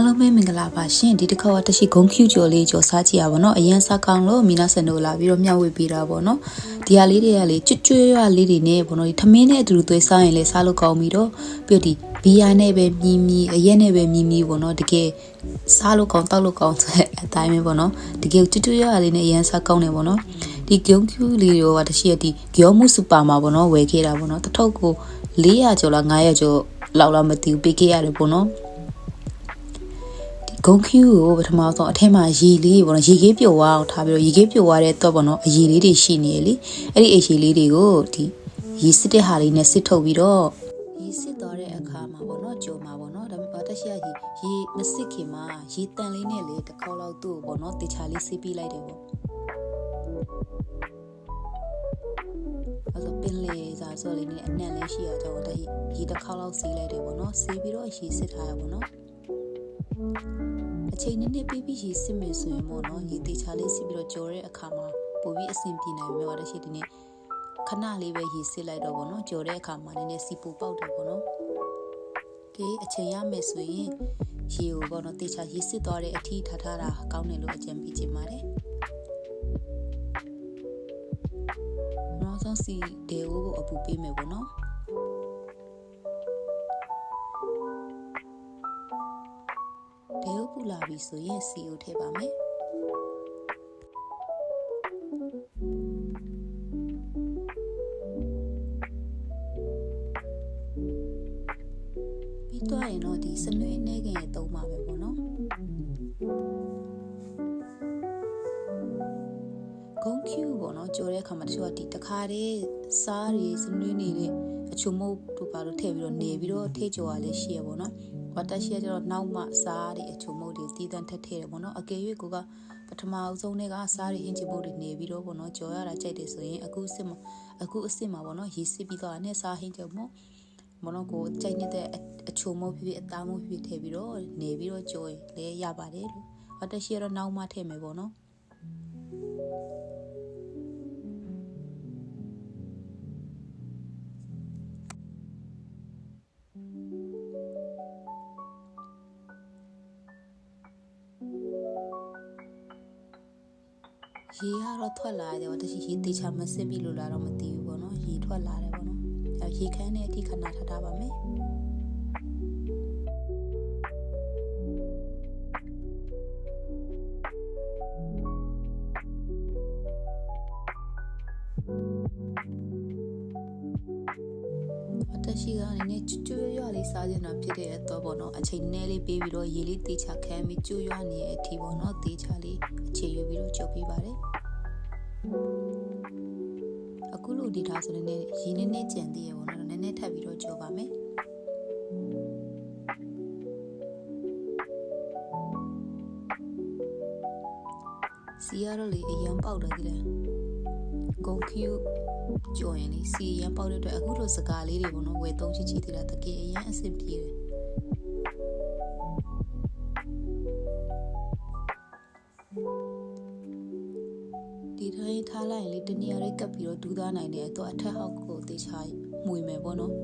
အားလုံးပဲမင်္ဂလာပါရှင်ဒီတစ်ခါကတရှိဂုံ Q ကြော်လေးကြော်စားကြည့်ရပါတော့အရင်စားကောင်းလို့မီနာဆန်တို့လာပြီးတော့မျှဝေပေးတာပေါ့နော်ဒီဟာလေးတွေကလေကျွတ်ကျွဲရွာလေးတွေနဲ့ပေါ့နော်ဒီထမင်းနဲ့အတူတူသွေးစားရင်လည်းစားလို့ကောင်းပြီးတော့ပြီးတော့ဒီဘီယာနဲ့ပဲမြည်မြည်အရက်နဲ့ပဲမြည်မြည်ပေါ့နော်တကယ်စားလို့ကောင်းတောက်လို့ကောင်းဆိုတဲ့အတိုင်းပဲပေါ့နော်တကယ်ကျွတ်ကျွဲရွာလေးနဲ့အရင်စားကောင်းတယ်ပေါ့နော်ဒီဂုံ Q လေးတွေကတရှိရဒီဂေါမှုစူပါမှာပေါ့နော်ဝယ်ခဲ့တာပေါ့နော်တစ်ထုပ်ကို400ကျော်လား900ကျော်လောက်လောက်မသိဘူးပေးခဲ့ရတယ်ပေါ့နော် ဂုံခူးကိုပထမဆုံးအထက်မှာရေလေးပေါ့နော်ရေကြီးပြုတ်သွားအောင်ထားပြီးတော့ရေကြီးပြုတ်သွားတဲ့တော့ပေါ့နော်အရေလေးတွေရှိနေလေအဲ့ဒီအရေလေးတွေကိုဒီရေစစ်တဲ့ဟာလေးနဲ့စစ်ထုတ်ပြီးတော့ရေစစ်သွားတဲ့အခါမှာပေါ့နော်ကြုံမှာပေါ့နော်ဒါပေမဲ့တရှိရရေရေမစစ်ခင်မှာရေတန်လေးနဲ့လေတစ်ခေါက်လောက်သူ့ကိုပေါ့နော်တေချာလေးစစ်ပြီးလိုက်တယ်ပေါ့အဲ့တော့ပင်လေစားစောလေးနဲ့အနံ့လေးရှိရကြတော့တရေတစ်ခေါက်လောက်စီးလိုက်တယ်ပေါ့နော်စီးပြီးတော့ရေစစ်ထားရပေါ့နော်အ ချိန်နည်းနည်းပြီးပြီးရေစစ်မယ်ဆိုရင်ပေါ့နော်ရေတေချာလေးစစ်ပြီးတော့ကြော်တဲ့အခါမှာပိုပြီးအဆင်ပြေနိုင်မှာပါရှိဒီနေ့ခဏလေးပဲရေစစ်လိုက်တော့ပေါ့နော်ကြော်တဲ့အခါမှာနည်းနည်းစီပူပေါက်တယ်ပေါ့နော်ကဲအချိန်ရမယ်ဆိုရင်ရေကိုပေါ့နော်တေချာရေစစ်သွားတဲ့အထီးထားထားတာကောင်းတယ်လို့အကြံပေးချင်ပါတယ်နောက်ဆုံးစီဒေအိုးကိုအပူပေးမယ်ပေါ့နော် ဒေအိုးပူလာပြီဆိုရင်စီကိုထည့်ပါမယ်ပြီးတော့ရင်တော့ဒီစနွေးနေခင်သုံးပါပဲပေါ့နော်ဂုံကျူပေါ့နော်ကြော်တဲ့အခါမှာတချို့ကဒီတခါတည်းစားတွေစနွေးနေတဲ့အချုံမုတ်တို့ပါလို့ထည့်ပြီးတော့နေပြီးတော့ထိကြော်ရလဲရှိရပေါ့နော် ဝတ်တက်ရှိရကျတော့နောက်မှစားတွေအချုံမုတ်တွေတီးတန်းထက်ထည့်တယ်ပေါ့နော်အကယ်၍ကိုကပထမအဆုံးတွေကစားတွေဟင်းချင်မုတ်တွေနေပြီးတော့ပေါ့နော်ကြော်ရတာကြိုက်တယ်ဆိုရင်အခုအစ်စ်မှာအခုအစ်စ်မှာပေါ့နော်ရေစစ်ပြီးတော့နဲ့စားဟင်းချင်မုတ်မနော်ကိုကြိုက်နေတဲ့အချုံမုတ်ဖြစ်ဖြစ်အသားမုတ်ဖြစ်ဖြစ်ထည့်ပြီးတော့နေပြီးတော့ကြော်ရင်လည်းရပါတယ်လို့ဝတ်တက်ရှိရတော့နောက်မှထည့်မယ်ပေါ့နော် ရေကတော့ထွက်လာတယ်ပေါ့တချီရေတေချာမစစ်ပြီလို့လာတော့မသိဘူးပေါ့နော်ရေထွက်လာတယ်ပေါ့နော်အဲရေခမ်းတဲ့အထိခဏထားထားပါမယ် တက်ရှိကနည်းနည်းကျွတ်ကျွတ်ရွလေးစားကျင်တာဖြစ်တဲ့တော့ပေါ့နော်အချိန်နည်းလေးပေးပြီးတော့ရေလေးတေချာခမ်းပြီးကျွတ်ရွနေတဲ့အထိပေါ့နော်တေချာလေးအခြေယူပြီးတော့ကြုတ်ပေးပါတယ်အခုလိုဒီထားဆိုနေရေနည်းနည်းကြံသေးရပေါ့နော်နည်းနည်းထပ်ပြီးတော့ကြုတ်ပါမယ်စီရတော့လေအရန်ပေါက်တယ်ဒီလေဂုံကျူ ကြော်ရင်လေစီရန်ပေါက်တဲ့အတွက်အခုလိုစကားလေးတွေပေါ့နော်ဝယ်သုံးချစ်ချီသေးတာတကယ်အရန်အဆင်ပြေတယ်ဒီတိုင်းထားလိုက်ရင်လေတနေရာလေးကပ်ပြီးတော့ဒူးသားနိုင်တယ်တော့အထက်ဟောက်ကိုတေချာမှုိမယ်ပေါ့နော်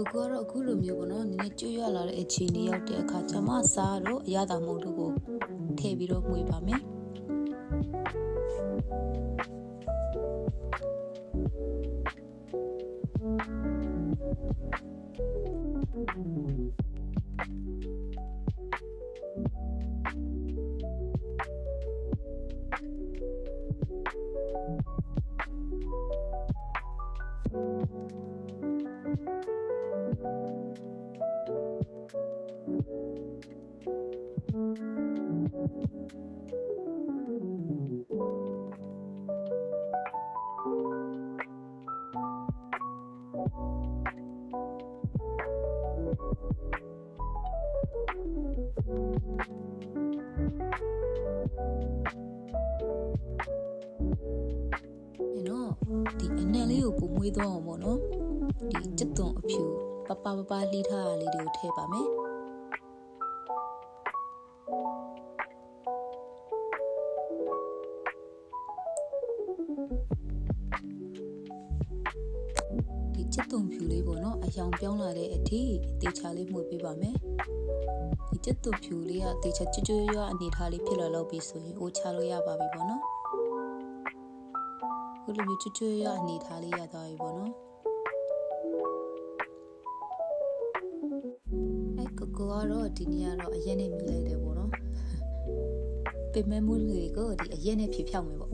ကိုကိုကတော့အခုလိုမျိုးပေါ့နော်နည်းနည်းကြွရလာတဲ့အချိန်လေးရောက်တဲ့အခါကျမစားတော့အရသာမုံတို့ကိုထည့်ပြီးတော့မှုေပါမယ်။ ဒီအနံလေးကိုကိုမွေးသွားအောင်ပေါ့နော်ဒီကြက်သွန်အဖြူပပပပလေးထားတာလေးတွေကိုထည့်ပါမယ် ဒီကြက်သွန်ဖြူလေးပေါ့နော်အယောင်ပြောင်းလာတဲ့အထိတေချာလေးမှုတ်ပေးပါမယ်ဒီကြက်သွန်ဖြူလေးကတေချာကျွတ်ကျွတ်ရွအနေထားလေးဖြစ်လာတော့ပြီဆိုရင်အိုးချလို့ရပါပြီပေါ့နော်ခုလိုမျိုးချွတ်ချွတ်ရအနေထားလေးရသွားပြီပေါ့နော်အဲကိုကိုကတော့ဒီနေ့ကတော့အရက်နဲ့မြည်လိုက်တယ်ပေါ့နော်ပင်မမှုလေးကိုဒီအရက်နဲ့ဖြေဖြောက်မယ်ပေါ့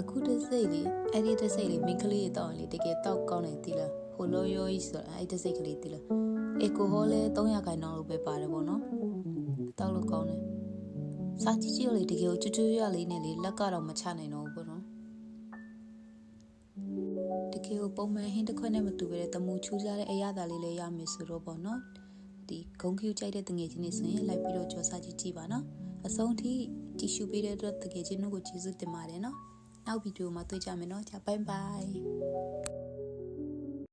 အခုတစိတ်လေးအဲ့ဒီတစိတ်လေးမိန်းကလေးတောင်းလေတကယ်တောက်ကောင်းတယ်တီလားဟိုလိုရိုးကြီးဆိုတော့အဲ့ဒီတစိတ်ကလေးတီလားအေကိုဟောလဲ300ခိုင်နှုန်းလို့ပဲပါတယ်ပေါ့နော်တောက်လို့ကောင်းတယ်စာကြည့်ကြည့်လေတကယ်ကိုကျွတ်ကျွတ်ရလေးနဲ့လေလက်ကတော့မချနိုင်တော့ဘူးပေါ့နော်တကယ်ကိုပုံမှန်ဟင်းတစ်ခွက်နဲ့မတူပဲတမူချူးစားတဲ့အရသာလေးလည်းရမယ်ဆိုတော့ပေါ့နော်ဒီဂုံကျူကြိုက်တဲ့တငယ်ချင်းတွေဆိုရင်လိုက်ပြီးတော့ကြော်စားကြည့်ကြည့်ပါနော်အဆုံးထိကြည့်ရှုပေးတဲ့အတွက်တကယ်ချင်းတို့ကိုကျေးဇူးတင်ပါတယ်နော် နောက်ဗီဒီယိုမှာတွေ့ကြမယ်နော်ကြာဘိုင်ဘိုင်